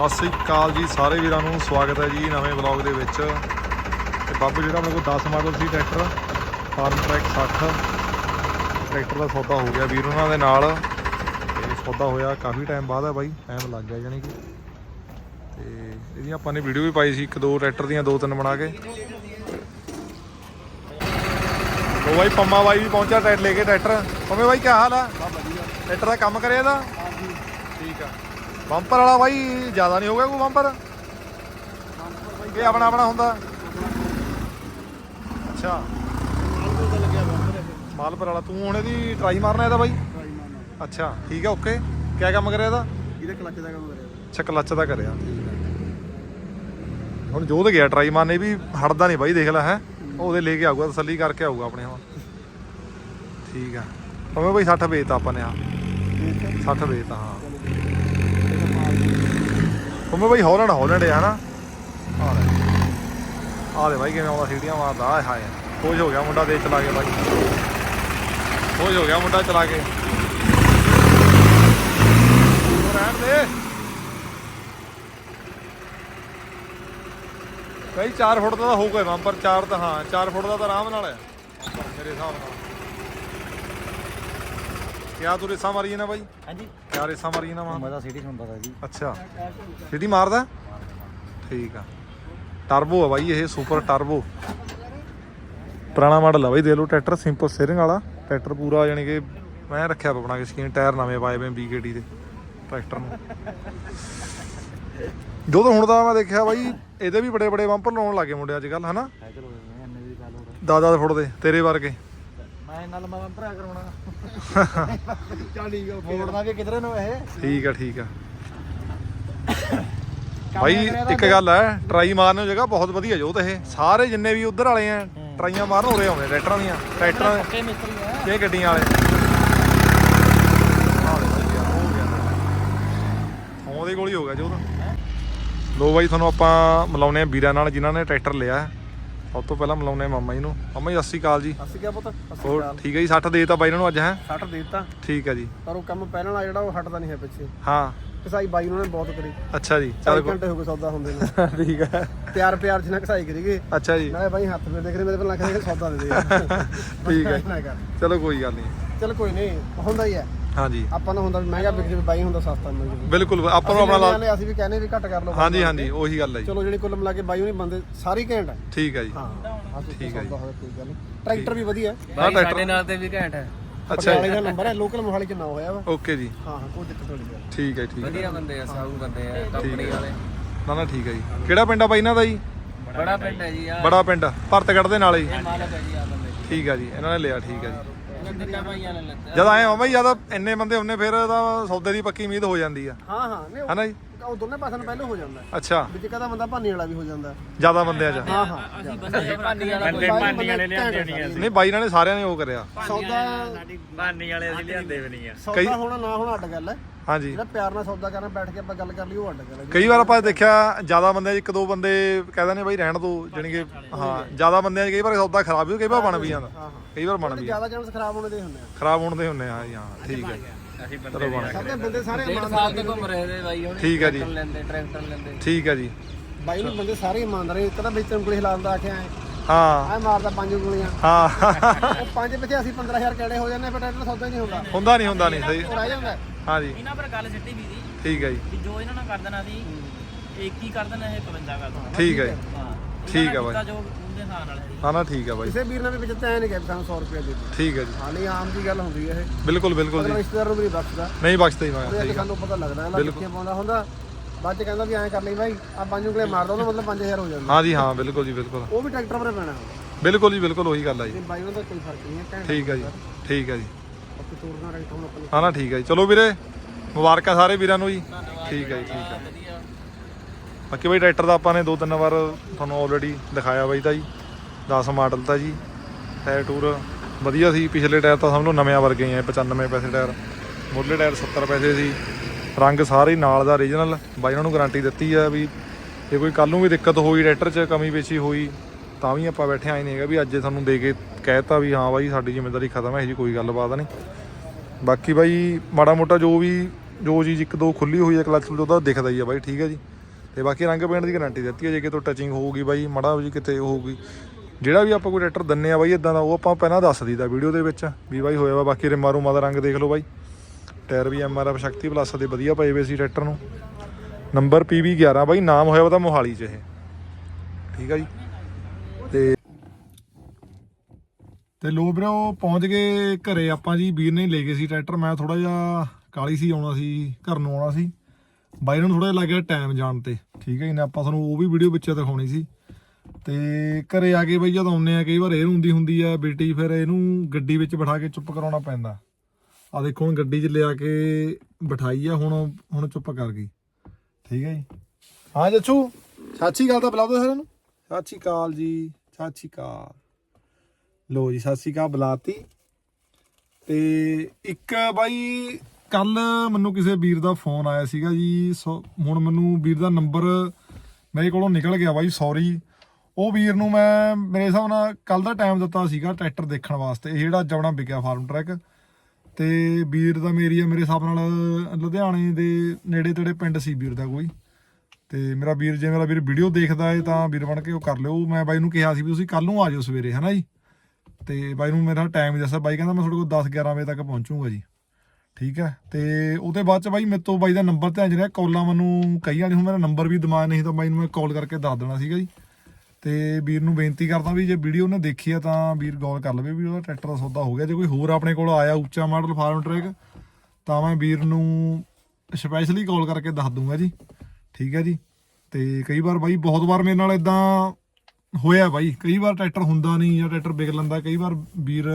ਸਤਿ ਸ੍ਰੀ ਅਕਾਲ ਜੀ ਸਾਰੇ ਵੀਰਾਂ ਨੂੰ ਸਵਾਗਤ ਹੈ ਜੀ ਨਵੇਂ ਵਲੌਗ ਦੇ ਵਿੱਚ। ਤੇ ਬਾਬੂ ਜਿਹੜਾ ਆਪਣੇ ਕੋਲ 10 ਮਾਡਲ ਸੀ ਟਰੈਕਟਰ ਫਾਰਮ ਟਰੈਕ 60 ਟਰੈਕਟਰ ਦਾ ਸੌਦਾ ਹੋ ਗਿਆ ਵੀਰ ਉਹਨਾਂ ਦੇ ਨਾਲ। ਤੇ ਸੌਦਾ ਹੋਇਆ ਕਾਫੀ ਟਾਈਮ ਬਾਅਦ ਹੈ ਬਾਈ ਟਾਈਮ ਲੱਗ ਗਿਆ ਜਾਨੀ ਕਿ। ਤੇ ਇਹਦੀਆਂ ਆਪਾਂ ਨੇ ਵੀਡੀਓ ਵੀ ਪਾਈ ਸੀ ਇੱਕ ਦੋ ਟਰੈਕਟਰ ਦੀਆਂ ਦੋ ਤਿੰਨ ਬਣਾ ਕੇ। ਉਹ ਬਾਈ ਪੰਮਾ ਬਾਈ ਵੀ ਪਹੁੰਚਿਆ ਟਰੈਕਟਰ ਲੈ ਕੇ ਟਰੈਕਟਰ। ਪੰਮੇ ਬਾਈ ਕੀ ਹਾਲ ਆ? ਟਰੈਕਟਰ ਦਾ ਕੰਮ ਕਰਿਆ ਇਹਦਾ? ਠੀਕ ਆ। ਬੰਪਰ ਵਾਲਾ ਬਾਈ ਜ਼ਿਆਦਾ ਨਹੀਂ ਹੋ ਗਿਆ ਕੋਈ ਬੰਪਰ? ਇਹ ਆਪਣਾ ਆਪਣਾ ਹੁੰਦਾ। ਅੱਛਾ। ਮਾਲਪੁਰ ਵਾਲਾ ਤੂੰ ਹੁਣ ਇਹਦੀ ਟਰਾਈ ਮਾਰਨਾ ਇਹਦਾ ਬਾਈ? ਅੱਛਾ ਠੀਕ ਆ ਓਕੇ ਕਿਆ ਕੰਮ ਕਰਿਆ ਇਹਦਾ? ਇਹਦੇ ਕਲੱਚ ਦਾ ਕੰਮ ਕਰਿਆ। ਅੱਛਾ ਕਲੱਚ ਦਾ ਕਰਿਆ। ਹੁਣ ਜੋਧ ਗਿਆ ਟਰਾਈ ਮਾਰਨੇ ਵੀ ਹਟਦਾ ਨਹੀਂ ਬਾਈ ਦੇਖ ਲੈ ਹੈ। ਉਹਦੇ ਲੈ ਕੇ ਆਊਗਾ ਤਸੱਲੀ ਕਰਕੇ ਆਊਗਾ ਆਪਣੇ ਹੁਣ। ਠੀਕ ਆ। ਭਾਵੇਂ ਬਾਈ 60 ਵੇਚਤਾ ਆਪਾਂ ਨੇ ਆ। 60 ਵੇਚਤਾ ਹਾਂ। ਭਾਵੇਂ ਬਾਈ ਹੌਲੈਂਡ ਹੌਲੈਂਡ ਆ, ਹਨਾ? ਆ ਲੈ। ਆ ਦੇ ਬਾਈ, ਕਿਵੇਂ ਆਉਂਦਾ, ਸੀੜੀਆਂ ਮਾਰਦਾ, ਆਏ ਹਾਏ। ਖੋਜ ਹੋ ਗਿਆ ਮੁੰਡਾ ਦੇ ਚਲਾ ਕੇ ਬਾਈ। ਖੋਜ ਹੋ ਗਿਆ ਮੁੰਡਾ ਚਲਾ ਕੇ। ਰਹਿਣ ਦੇ। ਕਈ 4 ਫੁੱਟ ਦਾ ਤਾਂ ਹੋਊਗਾ ਬੰਪਰ 4 ਤਾਂ ਹਾਂ 4 ਫੁੱਟ ਦਾ ਤਾਂ ਆਰਾਮ ਨਾਲ ਹੈ। ਮੇਰੇ ਹਿਸਾਬ ਨਾਲ। ਕਿਆ ਤੂੰ ਰੇਸਾਂ ਮਾਰੀ ਨਾ ਬਾਈ? ਹਾਂਜੀ। ਕਿਆ ਰੇਸਾਂ ਮਾਰੀ ਨਾ ਮਾਂ ਤਾਂ ਸਿਟੀ ਹੁੰਦਾ ਸੀ ਜੀ ਅੱਛਾ। ਸਿਟੀ ਮਾਰਦਾ? ਠੀਕ ਆ। ਟਰਬੋ ਆ ਬਾਈ ਇਹ ਸੁਪਰ ਟਰਬੋ। ਪੁਰਾਣਾ ਮਾਡਲ ਆ ਬਾਈ ਦੇ ਲਓ ਟਰੈਕਟਰ ਸਿੰਪਲ ਸਟੀਅਰਿੰਗ ਵਾਲਾ। ਟਰੈਕਟਰ ਪੂਰਾ ਯਾਨੀ ਕਿ ਮੈਂ ਰੱਖਿਆ ਬਣਾ ਕੇ ਸਕੀਨ ਟਾਇਰ ਨਵੇਂ ਪਾਏ ਵੇ ਬੀਕੇਟੀ ਦੇ ਟਰੈਕਟਰ ਨੂੰ। ਜੋ ਤਾਂ ਹੁਣ ਦਾ ਮੈਂ ਦੇਖਿਆ ਬਾਈ ਇਹਦੇ ਵੀ ਬੜੇ ਬੜੇ ਬੰਪਰ ਲਾਉਣ ਲੱਗੇ ਮੁੰਡੇ ਅੱਜ ਕੱਲ ਹਨਾ? ਇੰਨੇ ਦੀ ਦਾਦਾ ਫੁੱਟ ਦੇ ਤੇਰੇ ਵਰਗੇ। ਮੈਂ ਨਾਲ ਮੈਂ ਭਰਾ ਕਰਾਉਣਾ। ਚੱਲ ਠੀਕ ਆ ਮੋੜਨਾ ਵੀ ਕਿਧਰੇ ਨੂੰ ਇਹ। ਠੀਕ ਆ ਠੀਕ ਆ। ਭਾਈ ਇੱਕ ਗੱਲ ਹੈ ਟਰਾਈ ਮਾਰਨ ਦੀ ਜਗ੍ਹਾ ਬਹੁਤ ਵਧੀਆ ਜੋ ਤੇ ਇਹ। ਸਾਰੇ ਜਿੰਨੇ ਵੀ ਉਧਰ ਵਾਲੇ ਆ ਟਰਾਈਆਂ ਮਾਰਨ ਉਰੇ ਆਉਂਦੇ ਟਰੈਕਟਰਾਂ ਦੀਆਂ ਟਰੈਕਟਰਾਂ ਦੇ ਇਹ ਗੱਡੀਆਂ ਵਾਲੇ। ਆਹ ਲੈ ਭਾਈ ਯਾਰ, ਹੋ ਗਿਆ। ਥੋਂ ਦੇ ਕੋਲ ਹੀ ਹੋ ਗਿਆ ਜੋ ਤਾਂ ਲੋ ਬਾਈ ਤੁਹਾਨੂੰ ਆਪਾਂ ਮਿਲਾਉਨੇ ਆ ਵੀਰਾਂ ਨਾਲ ਜਿਨ੍ਹਾਂ ਨੇ ਟਰੈਕਟਰ ਲਿਆ। ਹੈ। ਸਭ ਤੋਂ ਪਹਿਲਾਂ ਮਿਲਾਉਨੇ ਮਾਮਾ ਜੀ ਨੂੰ। ਮਾਮਾ ਜੀ ਸਤਿ ਸ਼੍ਰੀ ਅਕਾਲ ਜੀ। ਅਸੀਂ ਕਿਹਾ ਪੁੱਤ ਅਸੀਂ ਹੋਰ ਠੀਕ ਹੈ ਜੀ? 60 ਦੇਤਾ ਬਾਈ ਇਹਨਾਂ ਨੂੰ ਅੱਜ ਹੈ? 60 ਦੇਤਾ। ਠੀਕ ਹੈ ਜੀ। ਪਰ ਉਹ ਕੰਮ ਪਹਿਲਾਂ ਵਾਲਾ ਜਿਹੜਾ ਉਹ ਹਟਦਾ ਨਹੀਂ ਹੈ ਪਿੱਛੇ। ਹਾਂ। ਕਸਾਈ ਬਾਈ ਉਹਨਾਂ ਨੇ ਬਹੁਤ ਕਰੀ। ਅੱਛਾ ਜੀ 4 ਚਲ ਘੰਟੇ ਹੋ ਗਏ ਸੌਦਾ ਹੁੰਦੇ ਨੂੰ। ਠੀਕ ਹੈ। ਪਿਆਰ ਪਿਆਰ ਜਿਹਾ ਕਸਾਈ ਕਰੀਗੇ ਅੱਛਾ ਜੀ। ਨਾਲੇ ਬਾਈ ਹੱਥ ਫੇਰ ਦੇਖ ਰਹੇ ਮੇਰੇ ਕੋਲ ਲੱਖ ਦੇ ਸੌਦਾ ਦੇ ਦੇ। ਠੀਕ ਹੈ ਚਲੋ ਕੋਈ ਗੱਲ ਨਹੀਂ। ਚਲ ਕੋਈ ਨਹੀਂ ਹੁੰਦਾ ਹੀ ਹੈ। ਹਾਂਜੀ। ਆਪਾਂ ਨੂੰ ਹੁੰਦਾ ਵੀ ਮਹਿੰਗਾ ਵਿਕ ਜਾਵੇ ਬਾਈ ਹੁੰਦਾ ਸਸਤਾ ਮਿਲ ਜਾਵੇ ਬਿਲਕੁਲ ਆਪਾਂ ਨੂੰ ਆਪਣਾ ਲਾ- ਅਸੀਂ ਵੀ ਕਹਿੰਦੇ ਵੀ ਘੱਟ ਕਰ ਲਓ ਹਾਂਜੀ ਹਾਂਜੀ ਉਹੀ ਗੱਲ ਹੈ ਜੀ। ਚਲੋ ਜਿਹੜੀ ਕੁੱਲ ਮਿਲਾ ਕੇ ਬਾਈ ਉਹਨੇ ਬੰਦੇ ਸਾਰੀ ਘੈਂਟ ਹੈ। ਠੀਕ ਹੈ ਜੀ। ਹਾਂ ਠੀਕ ਹੈ ਹੈ ਕੋਈ ਗੱਲ ਨਹੀਂ। ਟਰੈਕਟਰ ਵੀ ਵਧੀਆ ਹੈ। ਟਰੈਕਟਰ ਨਾਲ ਤੇ ਵੀ ਘੈਂਟ ਹੈ। ਅੱਛਾ ਜੀ। ਦਾ ਨੰਬਰ ਹੈ ਲੋਕਲ ਮੋਹਾਲੀ ਚ ਨਾ ਹੋਇਆ ਵਾ। ਓਕੇ ਜੀ। ਹਾਂ ਹਾਂ ਕੋਈ ਦਿੱਕਤ ਨਹੀਂ। ਹੈ ਠੀਕ ਹੈ ਠੀਕ ਹੈ। ਵਧੀਆ ਬੰਦੇ ਆ ਸਾਊ ਬੰਦੇ ਆ ਕੰਪਨੀ ਵਾਲੇ। ਨਾ ਨਾ ਠੀਕ ਹੈ ਜੀ। ਕਿਹੜਾ ਪਿੰਡ ਆ ਬਾਈ ਇਹਨਾਂ ਦਾ ਜੀ? ਬੜਾ ਪਿੰਡ ਹੈ ਜੀ ਆ ਬੜਾ ਪਿੰਡ ਭਰਤਗੜ੍ਹ ਦੇ ਨਾਲ ਜੀ ਆ ਠੀਕ ਹੈ ਜੀ ਇਹਨਾਂ ਨੇ ਲਿਆ ਠੀਕ ਹੈ ਜੀ। ਜਦ ਆਏ ਹੋ ਬਾਈ ਜਦ ਇੰਨੇ ਬੰਦੇ ਹੁੰਨੇ ਫਿਰ ਤਾਂ ਸੌਦੇ ਦੀ ਪੱਕੀ ਉਮੀਦ ਹੋ ਜਾਂਦੀ ਆ। ਹਾਂ ਹਾਂ ਨਹੀਂ ਹਨਾ ਜੀ? ਉਹ- ਉਹ ਦੋਨੇ ਪਾਸਿਆਂ ਨੂੰ ਪਹਿਲੇ ਹੋ ਜਾਂਦਾ। ਹੈ। ਅੱਛਾ ਵਿੱਚ ਕਦਾ ਬੰਦਾ ਭਾਨੀ ਵਾਲਾ ਵੀ ਹੋ ਜਾਂਦਾ। ਹੈ। ਜ਼ਿਆਦਾ ਬੰਦਿਆਂ 'ਚ ਹਾਂ ਹਾਂ। ਅਸੀਂ ਬੰਦੇ ਭਾਨੀ ਵਾਲਾ ਕੋਈ ਭਾਨੀ ਵਾਲੇ ਲਿਆਂਦੇ ਨਹੀਂ ਨਹੀਂ ਬਾਈ ਇਹਨਾਂ ਨੇ ਸਾਰਿਆਂ ਨੇ ਉਹ ਕਰਿਆ। ਸੌਦਾ ਭਾਨੀ ਵਾਲੇ ਅਸੀਂ ਲਿਆਂਦੇ ਵੀ ਨਹੀਂ ਆ। ਸੌਦਾ ਹੋਣਾ ਨਾ ਹੋਣਾ ਅੱਡ ਗੱਲ ਹੈ। ਹਾਂਜੀ। ਜਿਹੜਾ ਪਿਆਰ ਨਾਲ ਸੌਦਾ ਕਰਨਾ ਬੈਠ ਕੇ ਆਪਾਂ ਗੱਲ ਕਰ ਲਈ ਉਹ ਅੱਡ ਗੱਲ ਹੈ। ਕਈ ਵਾਰ ਆਪਾਂ ਦੇਖਿਆ ਜ਼ਿਆਦਾ ਬੰਦਿਆਂ 'ਚ ਇੱਕ ਦੋ ਬੰਦੇ ਕਹਿ ਦਿੰਦੇ ਬਾਈ ਰਹਿਣ ਦੋ ਜਾਣੀ ਕਿ ਹਾਂ ਜ਼ਿਆਦਾ ਬੰਦਿਆਂ 'ਚ ਕਈ ਵਾਰ ਸੌਦਾ ਖਰਾਬ ਵੀ ਕਈ ਵਾਰ ਬਣ ਵੀ ਜਾਂਦਾ। ਹਾਂ ਹਾਂ। ਕਈ ਵਾਰ ਬਣ ਵੀ ਜ਼ਿਆਦਾ ਚਾਂਸ ਖਰਾਬ ਹੋਣੇ ਦੇ ਹੁੰਦੇ ਆ। ਖਰਾਬ ਹੋਣ ਦੇ ਹੁੰਨੇ ਆ ਜੀ, ਹਾਂ ਠੀਕ ਹੈ। ਅਸੀਂ ਚਲੋ ਬਣ ਗਿਆ। ਸਾਡੇ ਬੰਦੇ ਸਾਰੇ ਡੇਢ ਇਮਾਨਦਾਰ ਸਾਲ ਤੇ ਘੁੰਮ ਰਹੇ ਨੇ ਬਾਈ ਹੁਣ ਠੀਕ ਹੈ ਜੀ। ਟਰੈਕਟਰ ਲੈਂਦੇ ਟਰੈਕਟਰ ਲੈਂਦੇ। ਠੀਕ ਹੈ ਜੀ। ਬਾਈ ਨੂੰ ਬੰਦੇ ਸਾਰੇ ਇਮਾਨਦਾਰ ਨੇ ਇੱਕ ਤਾਂ ਵਿੱਚ ਉਂਗਲੀ ਹਿਲਾਉਂਦਾ ਆਖਿਆ ਐ। ਹਾਂ। ਮਾਰਦਾ ਪੰਜ ਉਂਗਲੀਆਂ। ਹਾਂ। ਉਹ ਪੰਜ ਪਿੱਛੇ ਅਸੀਂ 15000 ਕਿਹੜੇ ਹੋ ਜਾਂਦੇ ਪਰ ਟਰੈਕਟਰ ਸੌਦਾ ਹੀ ਨਹੀਂ ਹੁੰਦਾ। ਹੁੰਦਾ ਨਹੀਂ ਹੁੰਦਾ ਨਹੀਂ ਸਹੀ। ਉਹ ਰਹਿ ਜਾਂਦਾ। ਹੈ। ਹਾਂਜੀ ਇਹਨਾਂ ਪਰ ਗੱਲ ਸਿੱਟੀ ਵੀ ਦੀ। ਠੀਕ ਹੈ ਜੀ। ਵੀ ਜੋ ਇਹਨਾਂ ਨਾਲ ਕਰ ਦੇਣਾ ਸੀ ਇੱਕ ਹੀ ਕਰ ਦੇਣਾ ਇਹ 52 ਕਰ ਦੇਣਾ। ਠੀਕ ਹੈ ਜੀ। ਹਾਂ। ਠੀਕ ਇਹਨਾਂ ਹੈ ਦਾ ਬਾਈ। ਕੀਤਾ ਜੋ ਹੈ ਜੀ। ਨਾ ਨਾ ਠੀਕ ਹੈ ਬਾਈ। ਕਿਸੇ ਵੀਰ ਨੇ ਵੀ ਵਿੱਚ ਤੈਨ ਨਹੀਂ ਗਿਆ ਵੀ ਸਾਨੂੰ 100 ਰੁਪਏ ਦੇ ਦੇ ਠੀਕ ਹੈ ਜੀ। ਹਾਂ ਨਹੀਂ ਆਮ ਦੀ ਗੱਲ ਹੁੰਦੀ ਹੈ ਇਹ। ਬਿਲਕੁਲ ਬਿਲਕੁਲ ਅਗਲਾ ਜੀ। ਰਿਸ਼ਤੇਦਾਰ ਨੂੰ ਵੀ ਨਹੀਂ ਬਖਸ਼ਦਾ। ਨਹੀਂ ਬਖਸ਼ਦਾ ਹੀ ਮੈਂ ਉਹਦੇ ਅੱਗੇ ਸਾਨੂੰ ਪਤਾ ਲੱਗਦਾ ਅਗਲਾ ਬਿਲਕੁਲ। ਕਿੱਥੇ ਪਾਉਂਦਾ ਹੁੰਦਾ। ਬਾਅਦ ਚ ਕਹਿੰਦਾ ਵੀ ਐਂ ਕਰ ਲਈ ਬਾਈ ਆ ਪੰਜ ਉਂਗਲੇ ਮਾਰਦਾ ਉਹਦਾ ਮਤਲਬ 5000 ਹੋ ਜਾਂਦਾ। ਹਾਂ ਜੀ ਹਾਂ ਬਿਲਕੁਲ ਜੀ ਬਿਲਕੁਲ। ਉਹ ਵੀ ਟਰੈਕਟਰ ਪਰੇ ਪੈਣਾ। ਬਿਲਕੁਲ ਜੀ ਬਿਲਕੁਲ ਉਹੀ ਗੱਲ ਹੈ ਜੀ। ਤੇ ਬਾਈ ਉਹਦਾ ਕੋਈ ਫ਼ਰਕ ਨਹੀਂ ਹੈ ਠੀਕ ਹੈ ਜੀ ਠੀਕ ਹੈ ਜੀ। ਬਾਕੀ ਤੋੜਨਾ ਟਰੈਕਟਰ ਹੁਣ ਆਪਾਂ ਨੂੰ। ਹਾਂ ਨਾ ਠੀਕ ਹੈ ਜੀ। ਚਲੋ ਵੀਰੇ ਮੁਬਾਰਕਾਂ ਸਾਰੇ ਵੀਰਾਂ ਨੂੰ ਜੀ। ਠੀਕ ਹੈ ਜੀ ਠੀਕ ਹੈ ਵਧੀਆ। ਬਾਕੀ ਬਾਈ ਟਰੈਕਟਰ ਦਾ ਆਪਾਂ ਨੇ ਦੋ ਤਿੰਨ ਵਾਰ ਤੁਹਾਨੂੰ ਆਲਰੇਡੀ ਦਿਖਾਇਆ ਬਾਈ ਤਾਂ ਜੀ 10 ਮਾਡਲ ਤਾਂ ਜੀ ਟਾਇਰ ਟੂਰ ਵਧੀਆ ਸੀ, ਪਿਛਲੇ ਟਾਇਰ ਤਾਂ ਸਭ ਨੂੰ ਨਵਿਆਂ ਵਰਗੇ ਆ 95 ਪੈਸੇ ਟਾਇਰ ਮੁੱਢਲੇ ਟਾਇਰ 70 ਪੈਸੇ ਸੀ, ਰੰਗ ਸਾਰੇ ਨਾਲ ਦਾ ਓਰੀਜਨਲ ਬਾਈ ਉਹਨਾਂ ਨੂੰ ਗਾਰੰਟੀ ਦਿੱਤੀ ਆ ਵੀ ਜੇ ਕੋਈ ਕੱਲ ਨੂੰ ਵੀ ਦਿੱਕਤ ਹੋਈ ਟਰੈਕਟਰ 'ਚ ਕਮੀ ਪੇਸ਼ੀ ਹੋਈ, ਤਾਂ ਵੀ ਆਪਾਂ ਬੈਠੇ ਆਏ ਨਹੀਂ ਹੈਗਾ ਵੀ ਅੱਜ ਇਹ ਤੁਹਾਨੂੰ ਦੇ ਕੇ ਕਹਿਤਾ ਵੀ ਹਾਂ ਬਾਈ ਸਾਡੀ ਜ਼ਿੰਮੇਵਾਰੀ ਖਤਮ ਹੈ, ਇਹ ਜੀ ਕੋਈ ਗੱਲਬਾਤ ਨਹੀਂ। ਬਾਕੀ ਬਾਈ ਮਾੜਾ ਮੋਟਾ ਜੋ ਵੀ, ਜੋ ਚੀਜ਼ ਇੱਕ ਦੋ ਖੁੱਲੀ ਹੋਈ ਹੈ ਕਲਚ ਉਹਦਾ ਦਿਖਦਾ ਹੀ ਆ ਬਾਈ, ਠੀਕ ਹੈ ਜੀ। ਤੇ ਬਾਕੀ ਰੰਗ ਪੇਂਟ ਦੀ ਗਾਰੰਟੀ ਦਿੱਤੀ ਹੈ, ਜੇ ਕਿਤੋਂ ਟੱਚਿੰਗ ਹੋਊਗੀ ਬਾਈ, ਮੜਾ ਜੀ ਕਿਤੇ ਹੋਊਗੀ। ਜਿਹੜਾ ਵੀ ਆਪਾਂ ਕੋਈ ਟਰੈਕਟਰ ਦਿੰਨੇ ਆ ਬਾਈ ਇਦਾਂ ਦਾ ਉਹ ਆਪਾਂ ਪਹਿਲਾਂ ਦੱਸ ਦਈਦਾ ਵੀਡੀਓ ਦੇ ਵਿੱਚ, ਵੀ ਬਾਈ ਹੋਇਆ ਵਾ, ਬਾਕੀ ਰਿਮਾ ਰੂਮਾ ਦਾ ਰੰਗ ਦੇਖ ਲਓ ਬਾਈ। ਟਾਇਰ ਵੀ ਐਮਆਰਐਫ ਸ਼ਕਤੀ ਪਲੱਸ ਦੇ ਵਧੀਆ ਪਏ ਵੇ ਸੀ ਟਰੈਕਟਰ ਨੂੰ। ਨੰਬਰ PB 11 ਬਾਈ ਨਾਮ ਹੋਇਆ ਵਾ ਤਾਂ ਮੋਹਾਲੀ 'ਚ ਇਹ। ਠੀਕ ਆ ਜੀ। ਤੇ ਤੇ ਲੋ ਵੀਰੋ, ਪਹੁੰਚ ਗਏ ਘਰੇ ਆਪਾਂ ਜੀ, ਵੀਰ ਨੇ ਲੈ ਗਏ ਸੀ ਟਰੈਕਟਰ ਮੈਂ ਥੋੜਾ ਜਿਹਾ ਕਾਲੀ ਸੀ, ਆਉਣਾ ਸੀ, ਘਰ ਨੂੰ ਆਉਣਾ ਸੀ। ਬਾਈ ਨੂੰ ਥੋੜਾ ਜਿਹਾ ਲੱਗਿਆ ਟਾਈਮ ਜਾਣ ਤੇ। ਠੀਕ ਹੈ ਜੀ, ਨੇ ਆਪਾਂ ਤੁਹਾਨੂੰ ਉਹ ਵੀ ਵੀਡੀਓ ਵਿੱਚ ਦਿਖਾਉਣੀ ਸੀ। ਤੇ ਘਰੇ ਆ ਕੇ ਬਈ ਜਦ ਆਉਂਦੇ ਆ, ਕਈ ਵਾਰ ਇਹ ਹੁੰਦੀ ਹੁੰਦੀ ਆ, ਬੇਟੀ ਫਿਰ ਇਹਨੂੰ ਗੱਡੀ ਵਿੱਚ ਬਿਠਾ ਕੇ ਚੁੱਪ ਕਰਾਉਣਾ ਪੈਂਦਾ। ਆ ਦੇਖੋ ਹੁਣ ਗੱਡੀ 'ਚ ਲਿਆ ਕੇ ਬਿਠਾਈ ਆ, ਹੁਣ ਹੁਣ ਚੁੱਪ ਕਰ ਗਈ। ਠੀਕ ਹੈ ਜੀ। ਹਾਂ ਜੱਛੂ, ਸਤਿ ਸ਼੍ਰੀ ਅਕਾਲ ਤਾਂ ਬੁਲਾ ਦਿਓ ਸਾਰਿਆਂ ਨੂੰ। ਸਤਿ ਸ਼੍ਰੀ ਅਕਾਲ ਜੀ, ਸਤਿ ਸ਼੍ਰੀ ਅਕਾਲ। ਲੋ ਜੀ, ਸਤਿ ਸ਼੍ਰੀ ਅਕਾਲ ਬੁਲਾਤੀ। ਤੇ ਇੱਕ ਬਾਈ ਕੱਲ ਮੈਨੂੰ ਕਿਸੇ ਵੀਰ ਦਾ ਫੋਨ ਆਇਆ ਸੀਗਾ ਜੀ, ਸੋ ਹੁਣ ਮੈਨੂੰ ਵੀਰ ਦਾ ਨੰਬਰ ਮੇਰੇ ਕੋਲੋਂ ਨਿਕਲ ਗਿਆ ਬਾਈ ਸੌਰੀ ਉਹ ਵੀਰ ਨੂੰ ਮੈਂ ਮੇਰੇ ਹਿਸਾਬ ਨਾਲ ਕੱਲ ਦਾ ਟਾਈਮ ਦਿੱਤਾ ਸੀਗਾ ਟਰੈਕਟਰ ਦੇਖਣ ਵਾਸਤੇ, ਇਹ ਜਿਹੜਾ ਜਵਣਾ ਵਿਕਿਆ ਫਾਰਮ ਟਰੈਕ ਤੇ ਵੀਰ ਦਾ ਮੇਰੀ ਆ, ਮੇਰੇ ਹਿਸਾਬ ਨਾਲ ਲੁਧਿਆਣੇ ਦੇ ਨੇੜੇ ਤੇੜੇ ਪਿੰਡ ਸੀ ਵੀਰ ਦਾ ਕੋਈ। ਤੇ ਮੇਰਾ ਵੀਰ, ਜੇ ਮੇਰਾ ਵੀਰ ਵੀਡੀਓ ਦੇਖਦਾ ਹੈ ਤਾਂ ਵੀਰ ਬਣ ਕੇ ਉਹ ਕਰ ਲਿਓ। ਮੈਂ ਬਾਈ ਨੂੰ ਕਿਹਾ ਸੀ ਵੀ ਤੁਸੀਂ ਕੱਲ ਨੂੰ ਆ ਜਾਓ ਸਵੇਰੇ, ਹਨਾ ਜੀ? ਤੇ ਬਾਈ ਨੂੰ ਮੇਰਾ ਟਾਈਮ ਦੱਸਿਆ। ਬਾਈ ਕਹਿੰਦਾ ਮੈਂ ਤੁਹਾਡੇ ਕੋਲ 10 11 ਵਜੇ ਤੱਕ ਪਹੁੰਚੂਗਾ ਜੀ। ਠੀਕ ਹੈ, ਤੇ ਉਹਦੇ ਬਾਅਦ ਚ ਬਾਈ ਮੇਰੇ ਤੋਂ ਬਾਈ ਦਾ ਨੰਬਰ ਧਿਆਨ ਚ ਰਿਹਾ, ਕਾਲਾਂ ਮੈਨੂੰ ਕਈ ਵਾਲੀ ਹੁਣ ਮੇਰਾ ਨੰਬਰ ਵੀ ਦਿਮਾਗ ਨਹੀਂ ਤਾਂ ਬਾਈ ਨੂੰ ਮੈਂ ਕਾਲ ਕਰਕੇ ਦੱਸ ਦੇਣਾ ਸੀਗਾ ਜੀ। ਤੇ ਵੀਰ ਨੂੰ ਬੇਨਤੀ ਕਰਦਾ ਵੀ ਜੇ ਵੀਡੀਓ ਨੇ ਦੇਖੀ ਆ ਤਾਂ ਵੀਰ ਗੌਰ ਕਰ ਲਵੇ ਵੀ ਉਹਦਾ ਟਰੈਕਟਰ ਦਾ ਸੌਦਾ ਹੋ ਗਿਆ। ਜੇ ਕੋਈ ਹੋਰ ਆਪਣੇ ਕੋਲ ਆਇਆ ਉੱਚਾ ਮਾਡਲ ਫਾਰਮ ਟਰੈਕ ਤਾਂ ਮੈਂ ਵੀਰ ਨੂੰ ਸਪੈਸ਼ਲੀ ਕਾਲ ਕਰਕੇ ਦੱਸ ਦੂੰਗਾ ਜੀ। ਠੀਕ ਹੈ ਜੀ, ਤੇ ਕਈ ਵਾਰ ਬਾਈ ਬਹੁਤ ਵਾਰ ਮੇਰੇ ਨਾਲ ਇਦਾਂ ਹੋਇਆ ਬਾਈ। ਕਈ ਵਾਰ ਟਰੈਕਟਰ ਹੁੰਦਾ ਨਹੀਂ ਜਾਂ ਟਰੈਕਟਰ ਵਿਕ ਲੈਂਦਾ, ਕਈ ਵਾਰ ਵੀਰ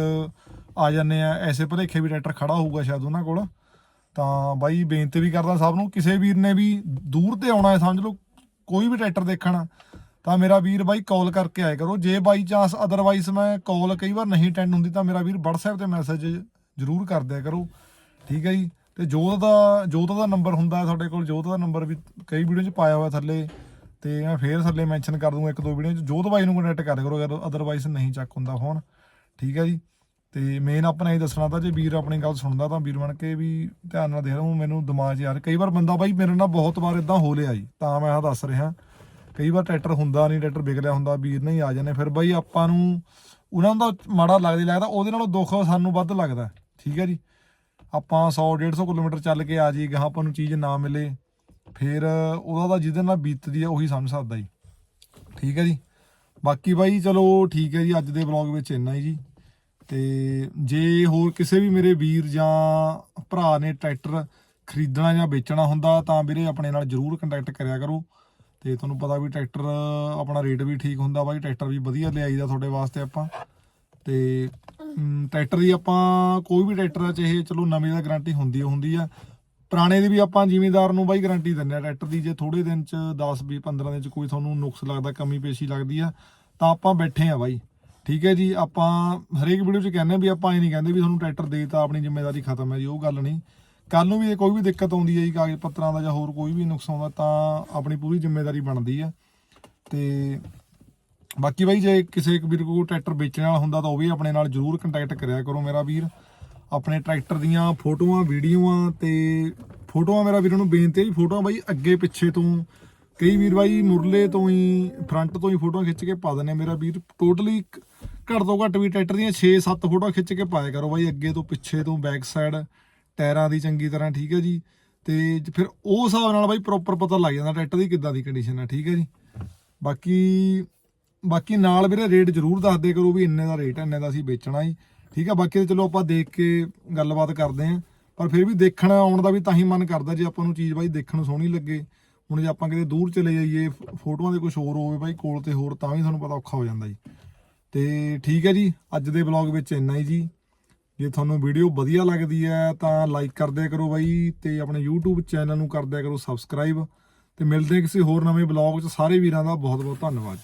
ਆ ਜਾਂਦੇ ਆ। ਐਸੇ ਭਲੇਖੇ ਵੀ ਟਰੈਕਟਰ ਖੜਾ ਹੋਊਗਾ ਸ਼ਾਇਦ ਉਹਨਾਂ ਕੋਲ। ਤਾਂ ਬਾਈ ਬੇਨਤੀ ਵੀ ਕਰਦਾ ਸਭ ਨੂੰ, ਕਿਸੇ ਵੀਰ ਨੇ ਵੀ ਦੂਰ ਤੇ ਆਉਣਾ ਹੈ, ਸਮਝ ਲਓ, ਕੋਈ ਵੀ ਟਰੈਕਟਰ ਦੇਖਣਾ, ਤਾਂ ਮੇਰਾ ਵੀਰ ਬਾਈ ਕਾਲ ਕਰਕੇ ਆਇਆ ਕਰੋ। ਜੇ ਬਾਈ ਚਾਂਸ ਅਦਰਵਾਈਜ਼ ਮੈਂ ਕਾਲ ਕਈ ਵਾਰ ਨਹੀਂ ਅਟੈਂਡ ਹੁੰਦੀ, ਤਾਂ ਮੇਰਾ ਵੀਰ WhatsApp ਤੇ ਮੈਸੇਜ ਜ਼ਰੂਰ ਕਰ ਦਿਆ ਕਰੋ। ਠੀਕ ਹੈ ਜੀ? ਤੇ ਜੋਤ ਦਾ ਜੋਤ ਦਾ ਨੰਬਰ ਹੁੰਦਾ ਤੁਹਾਡੇ ਕੋਲ। ਜੋਤ ਦਾ ਨੰਬਰ ਵੀ ਕਈ ਵੀਡੀਓ 'ਚ ਪਾਇਆ ਹੋਇਆ ਥੱਲੇ। ਤੇ ਮੈਂ ਫੇਰ ਥੱਲੇ ਮੈਂਸ਼ਨ ਕਰ ਦੂੰਗਾ ਇੱਕ ਦੋ ਵੀਡੀਓ 'ਚ। ਜੋਤ ਬਾਈ ਨੂੰ ਕੰਟੈਕਟ ਕਰ ਕਰੋ, ਅਗਰ ਅਦਰਵਾਈਜ਼ ਨਹੀਂ ਚੱਕ ਹੁੰਦਾ ਫੋਨ ਠੀਕ ਹੈ ਜੀ? ਤੇ ਮੇਨ ਆਪਣਾ ਇਹ ਦੱਸਣਾ ਤਾਂ ਜੇ ਵੀਰ ਆਪਣੀ ਗੱਲ ਸੁਣਦਾ ਤਾਂ ਵੀਰ ਬਣ ਕੇ ਵੀ ਧਿਆਨ ਨਾਲ ਦੇਖ ਲਓ ਮੈਨੂੰ ਦਿਮਾਗ 'ਚ ਯਾਰ ਕਈ ਵਾਰ ਬੰਦਾ ਬਾਈ ਮੇਰੇ ਨਾਲ ਬਹੁਤ ਵਾਰ ਇਦਾਂ ਹੋ ਲਿਆ ਜੀ, ਤਾਂ ਮੈਂ ਆਹ ਦੱਸ ਰਿਹਾ। ਕਈ ਵਾਰ ਟਰੈਕਟਰ ਹੁੰਦਾ ਨਹੀਂ, ਟਰੈਕਟਰ ਵਿਕ ਲਿਆ ਹੁੰਦਾ, ਵੀਰ ਨਹੀਂ ਆ ਜਾਂਦੇ। ਫਿਰ ਬਾਈ ਆਪਾਂ ਨੂੰ ਉਹਨਾਂ ਦਾ ਮਾੜਾ ਲੱਗਦਾ ਲੱਗਦਾ, ਉਹਦੇ ਨਾਲੋਂ ਦੁੱਖ ਸਾਨੂੰ ਵੱਧ ਲੱਗਦਾ ਠੀਕ ਹੈ ਜੀ। ਆਪਾਂ 100 150 ਕਿਲੋਮੀਟਰ ਚੱਲ ਕੇ ਆ ਜੀ ਗਾਹਾਂ ਆਪਾਂ ਨੂੰ ਚੀਜ਼ ਨਾ ਮਿਲੇ, ਫਿਰ ਉਹਦਾ ਤਾਂ ਜਿਹਦੇ ਨਾਲ ਬੀਤਦੀ ਆ ਉਹੀ ਸਮਝ ਸਕਦਾ ਜੀ, ਠੀਕ ਹੈ ਜੀ। ਬਾਕੀ ਬਾਈ ਚਲੋ ਠੀਕ ਹੈ ਜੀ, ਅੱਜ ਦੇ ਵਲੌਗ ਵਿੱਚ ਇੰਨਾ ਹੀ ਜੀ। ਤੇ ਜੇ ਹੋਰ ਕਿਸੇ ਵੀ ਮੇਰੇ ਵੀਰ ਜਾਂ ਭਰਾ ਨੇ ਟਰੈਕਟਰ ਖਰੀਦਣਾ ਜਾਂ ਵੇਚਣਾ ਹੁੰਦਾ ਤਾਂ ਵੀਰੇ ਆਪਣੇ ਨਾਲ ਜਰੂਰ ਕੰਟੈਕਟ ਕਰਿਆ ਕਰੋ। ਤੇ ਤੁਹਾਨੂੰ ਪਤਾ ਵੀ ਟਰੈਕਟਰ, ਆਪਣਾ ਰੇਟ ਵੀ ਠੀਕ ਹੁੰਦਾ ਬਾਈ, ਟਰੈਕਟਰ ਵੀ ਵਧੀਆ ਲਿਆਈਦਾ ਤੁਹਾਡੇ ਵਾਸਤੇ ਆਪਾਂ। ਤੇ ਟਰੈਕਟਰ ਦੀ ਆਪਾਂ ਕੋਈ ਵੀ ਟਰੈਕਟਰ ਆ, ਚਾਹੇ ਚਲੋ ਨਵੀਂ ਦਾ ਗਾਰੰਟੀ ਹੁੰਦੀ ਹੁੰਦੀ ਆ। ਪੁਰਾਣੇ ਦੀ ਵੀ ਆਪਾਂ ਜ਼ਿਮੀਦਾਰ ਨੂੰ ਬਾਈ ਗਾਰੰਟੀ ਦਿੰਦੇ ਆ ਟਰੈਕਟਰ ਦੀ। ਜੇ ਥੋੜੇ ਦਿਨ ਚ 10 20 15 ਦਿਨ ਚ ਕੋਈ ਤੁਹਾਨੂੰ ਨੁਕਸ ਲੱਗਦਾ, ਕਮੀ ਪੇਸ਼ੀ ਲੱਗਦੀ ਆ, ਤਾਂ ਆਪਾਂ ਬੈਠੇ ਆ ਬਾਈ। ਠੀਕ ਹੈ ਜੀ, ਆਪਾਂ ਹਰੇਕ ਵੀਡੀਓ 'ਚ ਕਹਿੰਦੇ ਆ ਵੀ ਆਪਾਂ ਇਹ ਨਹੀਂ ਕਹਿੰਦੇ ਵੀ ਤੁਹਾਨੂੰ ਟਰੈਕਟਰ ਦੇ ਤਾਂ ਆਪਣੀ ਜ਼ਿੰਮੇਵਾਰੀ ਖਤਮ ਹੈ ਜੀ, ਉਹ ਗੱਲ ਨਹੀਂ। ਕੱਲ ਨੂੰ ਵੀ ਕੋਈ ਵੀ ਦਿੱਕਤ ਆਉਂਦੀ ਹੈ ਜੀ, ਕਾਗਜ਼ ਪੱਤਰਾਂ ਦਾ ਜਾਂ ਹੋਰ ਕੋਈ ਵੀ ਨੁਕਸਾਨ ਆਉਂਦਾ, ਤਾਂ ਆਪਣੀ ਪੂਰੀ ਜ਼ਿੰਮੇਵਾਰੀ ਬਣਦੀ ਹੈ। ਤੇ ਬਾਕੀ ਬਾਈ, ਜੇ ਕਿਸੇ ਇੱਕ ਵੀਰ ਕੋਲ ਟਰੈਕਟਰ ਵੇਚਣ ਵਾਲਾ ਹੁੰਦਾ, ਤਾਂ ਉਹ ਵੀ ਆਪਣੇ ਨਾਲ ਜਰੂਰ ਕੰਟੈਕਟ ਕਰਿਆ ਕਰੋ ਮੇਰਾ ਵੀਰ। ਆਪਣੇ ਟਰੈਕਟਰ ਦੀਆਂ ਫੋਟੋਆਂ, ਵੀਡੀਓਆਂ ਤੇ ਫੋਟੋਆਂ, ਮੇਰਾ ਵੀਰਾਂ ਨੂੰ ਬੇਨਤੀ ਹੈ ਫੋਟੋਆਂ ਬਾਈ ਅੱਗੇ ਪਿੱਛੇ ਤੋਂ ਕਈ ਵੀਰ ਬਾਈ ਮੁਰਲੇ ਤੋਂ ਹੀ ਫਰੰਟ ਤੋਂ ਹੀ ਫੋਟੋਆਂ ਖਿੱਚ ਕੇ ਪਾ ਦਿੰਦੇ ਆ। ਮੇਰਾ ਵੀਰ। ਟੋਟਲੀ ਘੱਟ ਤੋਂ ਘੱਟ ਵੀ ਟਰੈਕਟਰ ਦੀਆਂ 6-7 ਫੋਟੋਆਂ ਖਿੱਚ ਕੇ ਪਾਇਆ ਕਰੋ ਬਾਈ, ਅੱਗੇ ਤੋਂ ਪਿੱਛੇ ਤੋਂ ਬੈਕ ਸਾਈਡ ਟਾਇਰਾਂ ਦੀ ਚੰਗੀ ਤਰ੍ਹਾਂ, ਠੀਕ ਹੈ ਜੀ। ਤੇ ਫਿਰ ਉਹ ਹਿਸਾਬ ਨਾਲ ਬਾਈ ਪ੍ਰੋਪਰ ਪਤਾ ਲੱਗ ਜਾਂਦਾ ਟਰੈਕਟਰ ਦੀ ਕਿੱਦਾਂ ਦੀ ਕੰਡੀਸ਼ਨ ਹੈ ਠੀਕ ਹੈ ਜੀ। ਬਾਕੀ ਬਾਕੀ ਨਾਲ ਵੀਰੇ ਰੇਟ ਜ਼ਰੂਰ ਦੱਸਦੇ ਕਰੋ ਵੀ ਇੰਨੇ ਦਾ ਰੇਟ ਇੰਨੇ ਦਾ ਅਸੀਂ ਵੇਚਣਾ ਜੀ, ਠੀਕ ਹੈ। ਬਾਕੀ ਤਾਂ ਚਲੋ ਆਪਾਂ ਦੇਖ ਕੇ ਗੱਲਬਾਤ ਕਰਦੇ ਆਂ ਪਰ ਫਿਰ ਵੀ ਦੇਖਣ ਆਉਣ ਦਾ ਵੀ ਤਾਂ ਹੀ ਮਨ ਕਰਦਾ ਜੇ ਆਪਾਂ ਨੂੰ ਚੀਜ਼ ਬਾਈ ਦੇਖਣ ਨੂੰ ਸੋਹਣੀ ਲੱਗੇ। ਹੁਣ ਜੇ ਆਪਾਂ ਕਿਤੇ ਦੂਰ ਚਲੇ ਜਾਈਏ ਫੋਟੋਆਂ ਦੇ ਕੁਝ ਹੋਰ ਹੋਵੇ ਬਾਈ, ਕੋਲ ਤੇ ਹੋਰ, ਤਾਂ ਵੀ ਤੁਹਾਨੂੰ ਪਤਾ ਔਖਾ ਹੋ ਜਾਂਦਾ ਜੀ। ਤੇ ਠੀਕ ਹੈ ਜੀ, ਅੱਜ ਦੇ ਵਲੌਗ ਵਿੱਚ ਇੰਨਾ ਹੀ ਜੀ। ਜੇ ਤੁਹਾਨੂੰ ਵੀਡੀਓ ਵਧੀਆ ਲੱਗਦੀ ਹੈ, ਤਾਂ ਲਾਈਕ ਕਰਦਿਆ ਕਰੋ ਬਾਈ ਤੇ ਆਪਣੇ YouTube ਚੈਨਲ ਨੂੰ ਕਰਦਿਆ ਕਰੋ ਸਬਸਕ੍ਰਾਈਬ ਤੇ ਮਿਲਦੇ ਕਿਸੇ ਹੋਰ ਨਵੇਂ ਵਲੌਗ 'ਚ। ਸਾਰੇ ਵੀਰਾਂ ਦਾ ਬਹੁਤ ਬਹੁਤ ਧੰਨਵਾਦ।